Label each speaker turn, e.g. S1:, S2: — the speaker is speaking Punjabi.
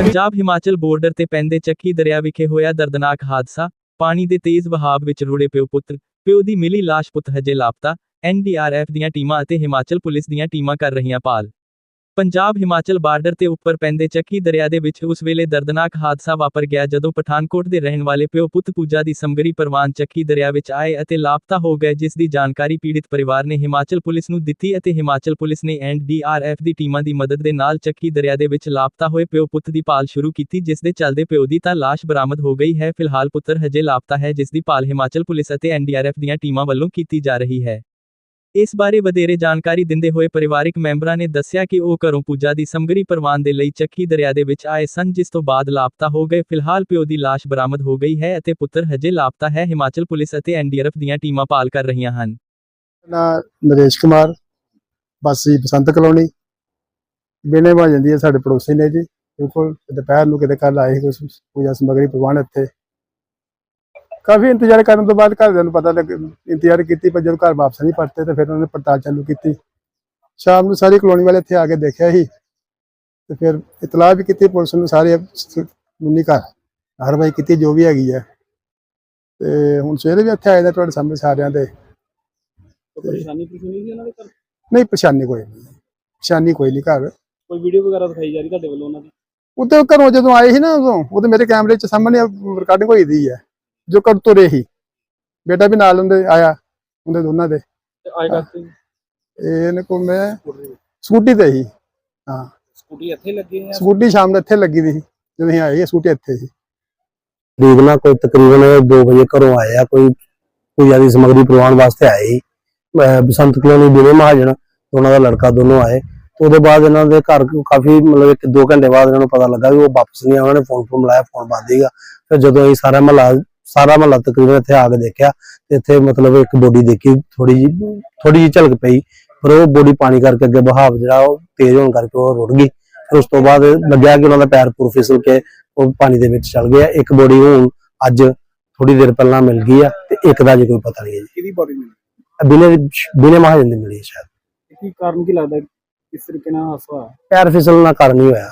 S1: ਪੰਜਾਬ ਹਿਮਾਚਲ ਬਾਰਡਰ ਤੇ ਪੈਂਦੇ ਚੱਕੀ ਦਰਿਆ ਵਿਖੇ ਹੋਇਆ ਦਰਦਨਾਕ ਹਾਦਸਾ। ਪਾਣੀ ਦੇ ਤੇਜ਼ ਵਹਾਅ ਵਿੱਚ ਰੁੜੇ ਪਿਓ ਪੁੱਤਰ, ਪਿਓ ਦੀ ਮਿਲੀ ਲਾਸ਼ ਪੁੱਤ ਹਜੇ ਲਾਪਤਾ। ਐਨਡੀਆਰਐਫ ਦੀਆਂ ਟੀਮਾਂ ਅਤੇ ਹਿਮਾਚਲ ਪੁਲਿਸ ਦੀਆਂ ਟੀਮਾਂ ਕਰ ਰਹੀਆਂ ਭਾਲ। ਪੰਜਾਬ ਹਿਮਾਚਲ ਬਾਰਡਰ ਤੇ ਉੱਪਰ ਪੈਂਦੇ ਚੱਕੀ ਦਰਿਆ ਦੇ ਵਿੱਚ ਉਸ ਵੇਲੇ ਦਰਦਨਾਕ ਹਾਦਸਾ ਵਾਪਰ ਗਿਆ ਜਦੋਂ ਪਠਾਨਕੋਟ ਦੇ ਰਹਿਣ ਵਾਲੇ ਪਿਓ ਪੁੱਤ ਪੂਜਾ ਦੀ ਸਮਗਰੀ ਪ੍ਰਵਾਨ ਚੱਕੀ ਦਰਿਆ ਵਿੱਚ ਆਏ ਅਤੇ ਲਾਪਤਾ ਹੋ ਗਏ, ਜਿਸ ਦੀ ਜਾਣਕਾਰੀ ਪੀੜਿਤ ਪਰਿਵਾਰ ਨੇ ਹਿਮਾਚਲ ਪੁਲਿਸ ਨੂੰ ਦਿੱਤੀ ਅਤੇ ਹਿਮਾਚਲ ਪੁਲਿਸ ਨੇ ਐਨਡੀਆਰਐਫ ਦੀ ਟੀਮਾਂ ਦੀ ਮਦਦ ਦੇ ਨਾਲ ਚੱਕੀ ਦਰਿਆ ਦੇ ਵਿੱਚ ਲਾਪਤਾ ਹੋਏ ਪਿਓ ਪੁੱਤ ਦੀ ਭਾਲ ਸ਼ੁਰੂ ਕੀਤੀ, ਜਿਸ ਦੇ ਚੱਲਦੇ ਪਿਓ ਦੀ ਤਾਂ ਲਾਸ਼ ਬਰਾਮਦ ਹੋ ਗਈ ਹੈ। ਫਿਲਹਾਲ ਪੁੱਤਰ ਹਜੇ ਲਾਪਤਾ ਹੈ, ਜਿਸ ਦੀ ਭਾਲ ਹਿਮਾਚਲ ਪੁਲਿਸ ਅਤੇ ਐਨਡੀਆਰਐਫ ਦੀਆਂ ਟੀਮਾਂ ਵੱਲੋਂ ਕੀਤੀ ਜਾ ਰਹੀ ਹੈ। ਇਸ ਬਾਰੇ ਵਧੇਰੇ ਜਾਣਕਾਰੀ ਦਿੰਦੇ ਹੋਏ ਪਰਿਵਾਰਕ ਮੈਂਬਰਾਂ ਨੇ ਦੱਸਿਆ ਕਿ ਉਹ ਘਰੋਂ ਪੂਜਾ ਦੀ ਸਮਗਰੀ ਪ੍ਰਵਾਨ ਦੇ ਲਈ ਚੱਕੀ ਦਰਿਆ ਦੇ ਵਿੱਚ ਆਏ ਸਨ, ਜਿਸ ਤੋਂ ਬਾਅਦ ਲਾਪਤਾ ਹੋ ਗਏ। ਫਿਲਹਾਲ ਪਿਓ ਦੀ ਲਾਸ਼ ਬਰਾਮਦ ਹੋ ਗਈ ਹੈ ਅਤੇ ਪੁੱਤਰ ਹਜੇ ਲਾਪਤਾ ਹੈ। ਹਿਮਾਚਲ ਪੁਲਿਸ ਅਤੇ ਐਨਡੀਆਰਐਫ ਦੀਆਂ ਟੀਮਾਂ ਭਾਲ ਕਰ ਰਹੀਆਂ ਹਨ।
S2: ਨਾ ਨਰੇਸ਼ ਕੁਮਾਰ ਬਾਸੀ ਬਸੰਤ ਕਲੋਨੀ। ਬੇਨੇ ਬਣ ਜਾਂਦੀ ਹੈ ਸਾਡੇ ਪੜੋਸੀ ਨੇ ਜੀ। ਬਿਲਕੁਲ, ਦੁਪਹਿਰ ਨੂੰ ਕਿਤੇ ਕੱਲ ਆਏ ਸੀ ਪੂਜਾ ਸਮਗਰੀ ਪ੍ਰਵਾਨ ਇੱਥੇ। ਕਾਫੀ ਇੰਤਜ਼ਾਰ ਕਰਨ ਤੋਂ ਬਾਅਦ ਘਰਦਿਆਂ ਨੂੰ ਪਤਾ ਲੱਗ ਇੰਤਜ਼ਾਰ ਕੀਤੀ ਪਰ ਜਦੋਂ ਘਰ ਵਾਪਸ ਨਹੀਂ ਪਰਤੇ ਤੇ ਫਿਰ ਉਹਨਾਂ ਨੇ ਪੜਤਾਲ ਚਾਲੂ ਕੀਤੀ। ਸ਼ਾਮ ਨੂੰ ਸਾਰੀ ਕਲੋਨੀ ਵਾਲੇ ਇੱਥੇ ਆ ਕੇ ਦੇਖਿਆ ਸੀ। ਤੇ ਫਿਰ ਇਤਲਾਹ ਵੀ ਕੀਤੀ ਪੁਲਿਸ ਨੂੰ ਸਾਰੇ ਮੁੰਨੀ ਘਰ ਕਾਰਵਾਈ ਕੀਤੀ ਜੋ ਵੀ ਹੈਗੀ ਹੈ ਤੇ ਹੁਣ ਸਵੇਰੇ ਵੀ ਇੱਥੇ ਆਏ ਨੇ ਤੁਹਾਡੇ ਸਾਹਮਣੇ ਸਾਰਿਆਂ ਦੇ।
S3: ਪਰੇਸ਼ਾਨੀ ਉਹਨਾਂ ਦੇ ਘਰ?
S2: ਨਹੀਂ ਪਰੇਸ਼ਾਨੀ ਕੋਈ ਨਹੀਂ। ਪਰੇਸ਼ਾਨੀ ਕੋਈ ਨਹੀਂ ਘਰ।
S3: ਕੋਈ ਵੀਡੀਓ ਵਗੈਰਾ ਦਿਖਾਈ ਜਾ ਰਹੀ ਤੁਹਾਡੇ ਵੱਲੋਂ ਉਹਨਾਂ ਦੀ?
S2: ਉਦੋਂ ਘਰੋਂ ਜਦੋਂ ਆਏ ਸੀ ਨਾ ਉਦੋਂ ਉਹਦੇ ਮੇਰੇ ਕੈਮਰੇ 'ਚ ਸਾਹਮਣੇ ਰਿਕਾਰਡਿੰਗ ਹੋਈ ਦੀ ਹੈ ਜੋ ਕਰ ਤੁਰੇ ਸੀ ਬੇਟਾ ਵੀ ਨਾਲ ਉਹਦੇ ਆਇਆ ਉਹਦੇ ਦੋਨਾਂ ਦੇ।
S3: ਤੇ ਅੱਜ ਕੱਲ੍ਹ ਤੇ
S2: ਇਹਨੇ ਕੋਲ ਮੈਂ ਸਕੂਟੀ ਤੇ ਸੀ ਹਾਂ।
S3: ਸਕੂਟੀ ਇੱਥੇ ਲੱਗੇ ਆ?
S2: ਸਕੂਟੀ ਸ਼ਾਮ ਨੂੰ ਇੱਥੇ ਲੱਗੀ ਦੀ ਸੀ ਜਦੋਂ ਅਸੀਂ ਆਏ ਸਕੂਟੀ ਇੱਥੇ ਸੀ।
S4: ਨਾ ਕੋਈ ਤਕਰੀਬਨ 2 ਵਜੇ ਘਰੋਂ ਆਏ ਆ ਕੋਈ ਪੂਜਾ ਦੀ ਸਮਗਰੀ ਪ੍ਰਵਾਨ ਵਾਸਤੇ ਆਏ ਬਸੰਤ ਕਲੋਨੀ ਬਿਨੇ ਮਹਾਜਨ ਉਹਨਾਂ ਦਾ ਲੜਕਾ ਦੋਨੋਂ ਆਏ। ਤੇ ਉਹਦੇ ਬਾਅਦ ਇਹਨਾਂ ਦੇ ਘਰ ਕਾਫੀ ਮਤਲਬ ਇੱਕ ਦੋ ਘੰਟੇ ਬਾਅਦ ਇਹਨਾਂ ਨੂੰ ਪਤਾ ਲੱਗਾ ਵੀ ਉਹ ਵਾਪਸ ਨਹੀਂ ਆਏ ਉਹਨਾਂ ਨੇ ਫੋਨ ਫੋਨ ਮਿਲਾਇਆ ਫੋਨ ਬੰਦ ਸੀਗਾ। ਫਿਰ ਜਦੋਂ ਅਸੀਂ ਸਾਰਾ ਮਹੱਲਾ ਸਾਰਾ ਮਹੱਲਾ ਤਕਰੀਬਨ ਇੱਥੇ ਆ ਕੇ ਦੇਖਿਆ ਤੇ ਇੱਥੇ ਮਤਲਬ ਇੱਕ ਬੋਡੀ ਦੇਖੀ ਥੋੜੀ ਜੀ ਥੋੜੀ ਜੀ ਝਲਕ ਪਈ ਪਰ ਉਹ ਬੋਡੀ ਪਾਣੀ ਕਰਕੇ ਅੱਗੇ ਬਹਾਵ ਜਿਹੜਾ ਉਹ ਤੇਜ਼ ਹੋਣ ਕਰਕੇ ਉਹ ਰੁੜ ਗਈ। ਫਿਰ ਉਸ ਤੋਂ ਬਾਅਦ ਲੱਗਿਆ ਕਿ ਉਹਨਾਂ ਦਾ ਪੈਰ ਪੂਰ ਫਿਸਲ ਕੇ ਉਹ ਪਾਣੀ ਦੇ ਵਿੱਚ ਚਲ ਗਿਆ। ਇੱਕ ਬੋਡੀ ਹੁਣ ਅੱਜ ਥੋੜੀ ਦੇਰ ਪਹਿਲਾਂ ਮਿਲ ਗਈ ਆ ਤੇ ਇੱਕ ਦਾ ਜੇ ਕੋਈ ਪਤਾ ਨਹੀਂ ਹੈ
S3: ਕਿਹਦੀ ਬੋਡੀ ਮਿਲੀ?
S4: ਬਿਨੇ ਬਿਨੇ ਮਹਾਜਨ ਦੀ ਮਿਲੀ ਸ਼ਾਇਦ।
S3: ਕੀ ਕਾਰਨ ਕੀ ਲੱਗਦਾ? ਕਿਸ ਤਰੀਕੇ ਨਾਲ ਹੋਇਆ?
S4: ਪੈਰ ਫਿਸਲਣ ਦਾ ਕਾਰਨ ਹੀ ਹੋਇਆ।